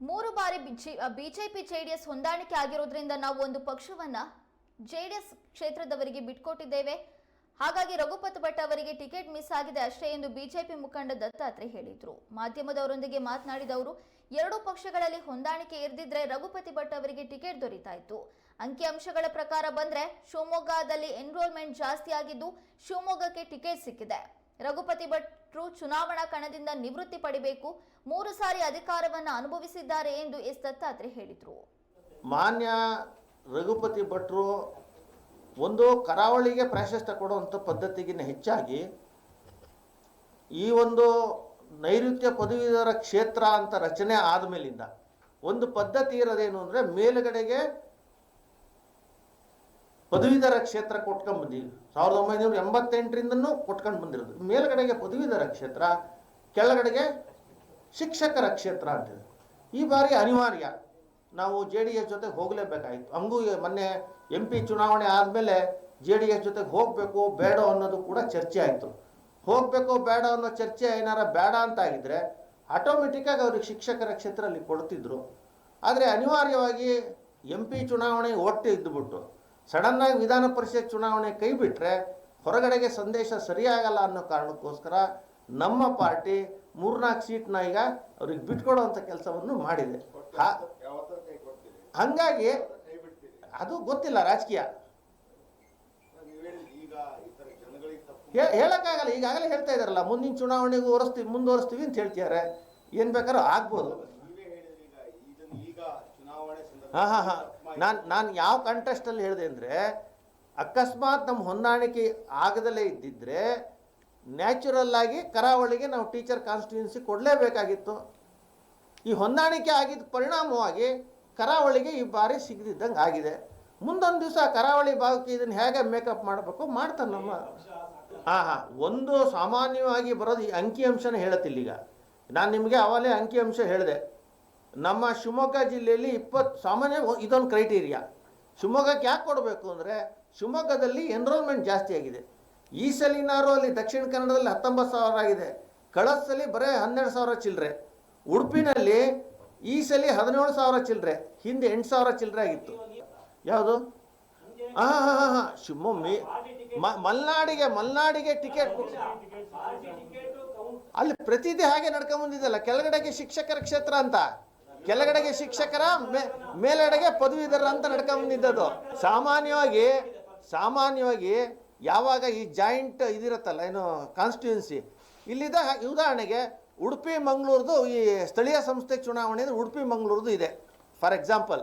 ಮೂರು ಬಾರಿ BJP JDS ಹೊಂದಾಣಿಕೆ ಆಗಿರೋದ್ರಿಂದ ನಾವು ಒಂದು ಪಕ್ಷವನ್ನ ಜೆಡಿಎಸ್ ಕ್ಷೇತ್ರದವರಿಗೆ ಬಿಟ್ಕೊಟ್ಟಿದ್ದೇವೆ. ಹಾಗಾಗಿ ರಘುಪತ್ ಭಟ್ ಅವರಿಗೆ ಟಿಕೆಟ್ ಮಿಸ್ ಆಗಿದೆ ಅಷ್ಟೇ ಎಂದು ಬಿಜೆಪಿ ಮುಖಂಡ ದತ್ತಾತ್ರೇಯ ಹೇಳಿದ್ರು. ಮಾಧ್ಯಮದವರೊಂದಿಗೆ ಮಾತನಾಡಿದ ಅವರು, ಎರಡೂ ಪಕ್ಷಗಳಲ್ಲಿ ಹೊಂದಾಣಿಕೆ ಇರ್ದಿದ್ರೆ ರಘುಪತಿ ಭಟ್ ಅವರಿಗೆ ಟಿಕೆಟ್ ದೊರೀತಾ ಇತ್ತು. ಅಂಕಿಅಂಶಗಳ ಪ್ರಕಾರ ಬಂದ್ರೆ ಶಿವಮೊಗ್ಗದಲ್ಲಿ ಎನ್ರೋಲ್ಮೆಂಟ್ ಜಾಸ್ತಿ ಆಗಿದ್ದು ಶಿವಮೊಗ್ಗಕ್ಕೆ ಟಿಕೆಟ್ ಸಿಕ್ಕಿದೆ. ರಘುಪತಿ ಭಟ್ರು ಚುನಾವಣಾ ಕಣದಿಂದ ನಿವೃತ್ತಿ ಪಡಿಬೇಕು, ಮೂರು ಸಾರಿ ಅಧಿಕಾರವನ್ನು ಅನುಭವಿಸಿದ್ದಾರೆ ಎಂದು ಎಸ್ ದತ್ತಾತ್ರಿ ಹೇಳಿದರು. ಮಾನ್ಯ ರಘುಪತಿ ಭಟ್ರು ಒಂದು ಕರಾವಳಿಗೆ ಪ್ರಾಶಸ್ತ್ಯ ಕೊಡುವಂಥ ಪದ್ಧತಿಗಿಂತ ಹೆಚ್ಚಾಗಿ ಈ ಒಂದು ನೈಋತ್ಯ ಪದವೀಧರ ಕ್ಷೇತ್ರ ಅಂತ ರಚನೆ ಆದಮೇಲಿಂದ ಒಂದು ಪದ್ಧತಿ ಇರೋದೇನು ಅಂದರೆ ಮೇಲುಗಡೆಗೆ ಪದವೀಧರ ಕ್ಷೇತ್ರ ಕೊಟ್ಕೊಂಡು ಬಂದಿದ್ವಿ ಸಾವಿರದ ಒಂಬೈನೂರ ಎಂಬತ್ತೆಂಟರಿಂದನೂ ಕೊಟ್ಕೊಂಡು ಬಂದಿರೋದು. ಮೇಲ್ಗಡೆಗೆ ಪದವೀಧರ ಕ್ಷೇತ್ರ, ಕೆಳಗಡೆಗೆ ಶಿಕ್ಷಕರ ಕ್ಷೇತ್ರ ಅಂತಿದೆ. ಈ ಬಾರಿ ಅನಿವಾರ್ಯ ನಾವು ಜೆ ಡಿ ಎಸ್ ಜೊತೆಗೆ ಹೋಗಲೇಬೇಕಾಯಿತು. ಹಂಗೂ ಮೊನ್ನೆ ಎಂ ಪಿ ಚುನಾವಣೆ ಆದಮೇಲೆ ಜೆ ಡಿ ಎಸ್ ಜೊತೆಗೆ ಹೋಗಬೇಕು, ಬೇಡ ಅನ್ನೋದು ಕೂಡ ಚರ್ಚೆ ಆಯಿತು. ಹೋಗಬೇಕು ಬೇಡ ಅನ್ನೋ ಚರ್ಚೆ ಏನಾರ ಬೇಡ ಅಂತ ಆಗಿದ್ದರೆ ಆಟೋಮೆಟಿಕ್ಕಾಗಿ ಅವ್ರಿಗೆ ಶಿಕ್ಷಕರ ಕ್ಷೇತ್ರ ಅಲ್ಲಿ ಕೊಡ್ತಿದ್ರು. ಆದರೆ ಅನಿವಾರ್ಯವಾಗಿ ಎಂ ಪಿ ಚುನಾವಣೆ ಒಟ್ಟು ಇದ್ದುಬಿಟ್ಟು ಸಡನ್ನಾಗಿ ವಿಧಾನ ಪರಿಷತ್ ಚುನಾವಣೆ ಕೈಬಿಟ್ರೆ ಹೊರಗಡೆಗೆ ಸಂದೇಶ ಸರಿಯಾಗಲ್ಲ ಅನ್ನೋ ಕಾರಣಕ್ಕೋಸ್ಕರ ನಮ್ಮ ಪಾರ್ಟಿ ಮೂರ್ನಾಲ್ಕು ಸೀಟ್ನ ಈಗ ಅವ್ರಿಗೆ ಬಿಟ್ಕೊಡುವಂಥ ಕೆಲಸವನ್ನು ಮಾಡಿದೆ. ಹಂಗಾಗಿ ಅದು ಗೊತ್ತಿಲ್ಲ ರಾಜಕೀಯ. ಹೇಳಕ್ಕಾಗಲ್ಲ, ಈಗಾಗಲೇ ಹೇಳ್ತಾ ಇದಾರಲ್ಲ ಮುಂದಿನ ಚುನಾವಣೆಗೂ ಓರಿಸ್ತೀವಿ ಮುಂದುವರಿಸ್ತೀವಿ ಅಂತ ಹೇಳ್ತಿದ್ದಾರೆ. ಏನು ಬೇಕಾದ್ರೂ ಆಗ್ಬೋದು. ಹಾಂ ಹಾಂ ಹಾಂ. ನಾನು ನಾನು ಯಾವ ಕಂಟೆಸ್ಟಲ್ಲಿ ಹೇಳಿದೆ ಅಂದರೆ, ಅಕಸ್ಮಾತ್ ನಮ್ಮ ಹೊಂದಾಣಿಕೆ ಆಗದಲ್ಲೇ ಇದ್ದಿದ್ರೆ ನ್ಯಾಚುರಲ್ ಆಗಿ ಕರಾವಳಿಗೆ ನಾವು ಟೀಚರ್ ಕಾನ್ಸ್ಟಿಟ್ಯೂನ್ಸಿ ಕೊಡಲೇಬೇಕಾಗಿತ್ತು. ಈ ಹೊಂದಾಣಿಕೆ ಆಗಿದ್ದ ಪರಿಣಾಮವಾಗಿ ಕರಾವಳಿಗೆ ಈ ಬಾರಿ ಸಿಗದಿದ್ದಂಗೆ ಆಗಿದೆ. ಮುಂದೊಂದು ದಿವಸ ಕರಾವಳಿ ಭಾಗಕ್ಕೆ ಇದನ್ನು ಹೇಗೆ ಮೇಕಪ್ ಮಾಡಬೇಕು ಮಾಡ್ತಾನೆ ನಮ್ಮ ಹಾಂ ಹಾಂ. ಒಂದು ಸಾಮಾನ್ಯವಾಗಿ ಬರೋದು ಈ ಅಂಕಿಅಂಶನ ಹೇಳತ್ತಿಲ್ಲ ಈಗ ನಾನು ನಿಮಗೆ ಅವಾಗಲೇ ಅಂಕಿಅಂಶ ಹೇಳಿದೆ. ನಮ್ಮ ಶಿವಮೊಗ್ಗ ಜಿಲ್ಲೆಯಲ್ಲಿ ಇಪ್ಪತ್ತು ಸಾಮಾನ್ಯ ಇದೊಂದು ಕ್ರೈಟೀರಿಯಾ ಶಿವಮೊಗ್ಗಕ್ಕೆ ಯಾಕೆ ಕೊಡಬೇಕು ಅಂದರೆ ಶಿವಮೊಗ್ಗದಲ್ಲಿ ಎನ್ರೋಲ್ಮೆಂಟ್ ಜಾಸ್ತಿ ಆಗಿದೆ. ಈ ಸಲಿನಾರು ಅಲ್ಲಿ ದಕ್ಷಿಣ ಕನ್ನಡದಲ್ಲಿ ಹತ್ತೊಂಬತ್ತು ಸಾವಿರ ಆಗಿದೆ. ಕಳಸಲ್ಲಿ ಸಲ ಬರೀ ಹನ್ನೆರಡು ಸಾವಿರ ಚಿಲ್ಲರೆ ಉಡುಪಿನಲ್ಲಿ ಈ ಸಲ ಹದಿನೇಳು ಸಾವಿರ ಚಿಲ್ಲರೆ ಹಿಂದೆ ಎಂಟು ಸಾವಿರ ಚಿಲ್ಲರೆ ಆಗಿತ್ತು. ಯಾವುದು? ಹಾಂ ಹಾಂ ಹಾಂ ಹಾಂ. ಶಿವಮೊಮ್ಮಿ ಮಲ್ನಾಡಿಗೆ ಮಲ್ನಾಡಿಗೆ ಟಿಕೆಟ್ ಅಲ್ಲಿ ಪ್ರತಿದಿ ಹಾಗೆ ನಡ್ಕೊಂಡ್ ಬಂದಿದ್ದಲ್ಲ. ಕೆಳಗಡೆಗೆ ಶಿಕ್ಷಕರ ಕ್ಷೇತ್ರ ಅಂತ. ಕೆಳಗಡೆಗೆ ಶಿಕ್ಷಕರ, ಮೇ- ಮೇಲ್ಗಡೆಗೆ ಪದವೀಧರ ಅಂತ ನಡ್ಕೊ ಬಂದಿದ್ದದು. ಸಾಮಾನ್ಯವಾಗಿ ಸಾಮಾನ್ಯವಾಗಿ ಯಾವಾಗ ಈ ಜಾಯಿಂಟ್ ಇದಿರತ್ತಲ್ಲ, ಏನು ಕಾನ್ಸ್ಟಿಟ್ಯೂನ್ಸಿ ಇಲ್ಲಿದ್ದ ಉದಾಹರಣೆಗೆ ಉಡುಪಿ, ಮಂಗಳೂರ್ದು ಈ ಸ್ಥಳೀಯ ಸಂಸ್ಥೆ ಚುನಾವಣೆ ಅಂದರೆ ಉಡುಪಿ, ಮಂಗಳೂರ್ದು ಇದೆ. ಫಾರ್ ಎಕ್ಸಾಂಪಲ್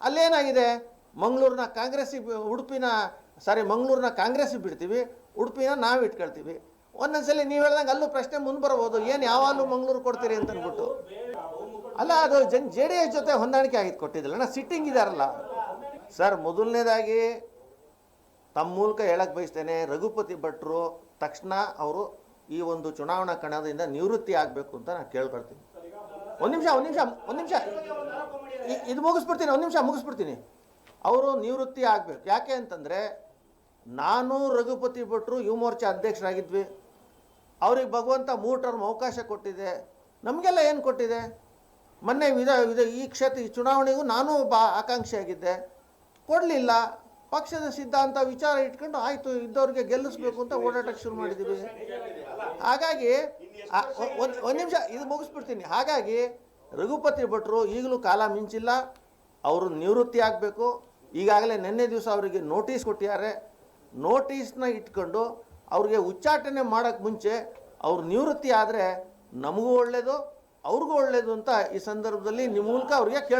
ಅಲ್ಲೇನಾಗಿದೆ? ಮಂಗಳೂರಿನ ಕಾಂಗ್ರೆಸ್ಸಿಗೆ ಉಡುಪಿನ ಸಾರಿ ಮಂಗಳೂರಿನ ಕಾಂಗ್ರೆಸ್ ಬಿಡ್ತೀವಿ, ಉಡುಪಿನ ನಾವು ಇಟ್ಕೊಳ್ತೀವಿ. ಒಂದೊಂದ್ಸಲಿ ನೀವು ಹೇಳ್ದಂಗೆ ಅಲ್ಲೂ ಪ್ರಶ್ನೆ ಮುಂದೆ ಬರ್ಬೋದು ಏನು ಯಾವಾಗಲೂ ಮಂಗಳೂರು ಕೊಡ್ತೀರಿ ಅಂತ ಅಂದ್ಬಿಟ್ಟು ಅಲ್ಲ, ಅದು ಜನ್ ಜೆ ಡಿ ಎಸ್ ಜೊತೆ ಹೊಂದಾಣಿಕೆ ಆಗಿದ್ದು ಕೊಟ್ಟಿದ್ದಿಲ್ಲ. ನಾ ಸಿಟ್ಟಿಂಗ್ ಇದಾರಲ್ಲ. ಸರ್, ಮೊದಲನೇದಾಗಿ ತಮ್ಮ ಮೂಲಕ ಹೇಳಕ್ಕೆ ಬಯಸ್ತೇನೆ, ರಘುಪತಿ ಭಟ್ರು ತಕ್ಷಣ ಅವರು ಈ ಒಂದು ಚುನಾವಣಾ ಕಣದಿಂದ ನಿವೃತ್ತಿ ಆಗಬೇಕು ಅಂತ ನಾನು ಕೇಳ್ಕೊಳ್ತೀನಿ. ಒಂದು ನಿಮಿಷ ಒಂದು ನಿಮಿಷ ಒಂದು ನಿಮಿಷ. ಇದು ಮುಗಿಸ್ಬಿಡ್ತೀನಿ, ಒಂದು ನಿಮಿಷ ಮುಗಿಸ್ಬಿಡ್ತೀನಿ. ಅವರು ನಿವೃತ್ತಿ ಆಗಬೇಕು. ಯಾಕೆ ಅಂತಂದರೆ ನಾನು ರಘುಪತಿ ಭಟ್ರು ಯುವ ಮೋರ್ಚಾ ಅಧ್ಯಕ್ಷರಾಗಿದ್ವಿ. ಅವ್ರಿಗೆ ಭಗವಂತ ಮೂರು ಟರ್ಮ್ ಅವಕಾಶ ಕೊಟ್ಟಿದೆ. ನಮಗೆಲ್ಲ ಏನು ಕೊಟ್ಟಿದೆ? ಮೊನ್ನೆ ವಿಧ ವಿಧ ಈ ಕ್ಷೇತ್ರ ಈ ಚುನಾವಣೆಗೂ ನಾನು ಒಬ್ಬ ಆಕಾಂಕ್ಷಿಯಾಗಿದ್ದೆ. ಕೊಡಲಿಲ್ಲ. ಪಕ್ಷದ ಸಿದ್ಧಾಂತ, ವಿಚಾರ ಇಟ್ಕೊಂಡು ಆಯಿತು, ಇದ್ದವ್ರಿಗೆ ಗೆಲ್ಲಿಸ್ಬೇಕು ಅಂತ ಓಡಾಟಕ್ಕೆ ಶುರು ಮಾಡಿದ್ದೀವಿ. ಹಾಗಾಗಿ ಒಂದು ನಿಮಿಷ, ಇದು ಮುಗಿಸ್ಬಿಡ್ತೀನಿ. ಹಾಗಾಗಿ, ರಘುಪತಿ ಭಟ್ರು ಈಗಲೂ ಕಾಲ ಮಿಂಚಿಲ್ಲ. ಅವರು ನಿವೃತ್ತಿ ಆಗಬೇಕು. ಈಗಾಗಲೇ ನಿನ್ನೆ ದಿವಸ ಅವರಿಗೆ ನೋಟಿಸ್ ಕೊಟ್ಟಿದ್ದಾರೆ. ನೋಟಿಸ್ನ ಇಟ್ಕೊಂಡು ಅವ್ರಿಗೆ ಉಚ್ಚಾಟನೆ ಮಾಡೋಕ್ಕೆ ಮುಂಚೆ ಅವ್ರು ನಿವೃತ್ತಿ ಆದರೆ ನಮಗೂ ಒಳ್ಳೆಯದು ಅವ್ರಿಗೂ ಒಳ್ಳೆಯದು ಅಂತ ಈ ಸಂದರ್ಭದಲ್ಲಿ ನಿಮ್ಮ ಮೂಲಕ ಅವ್ರಿಗೆ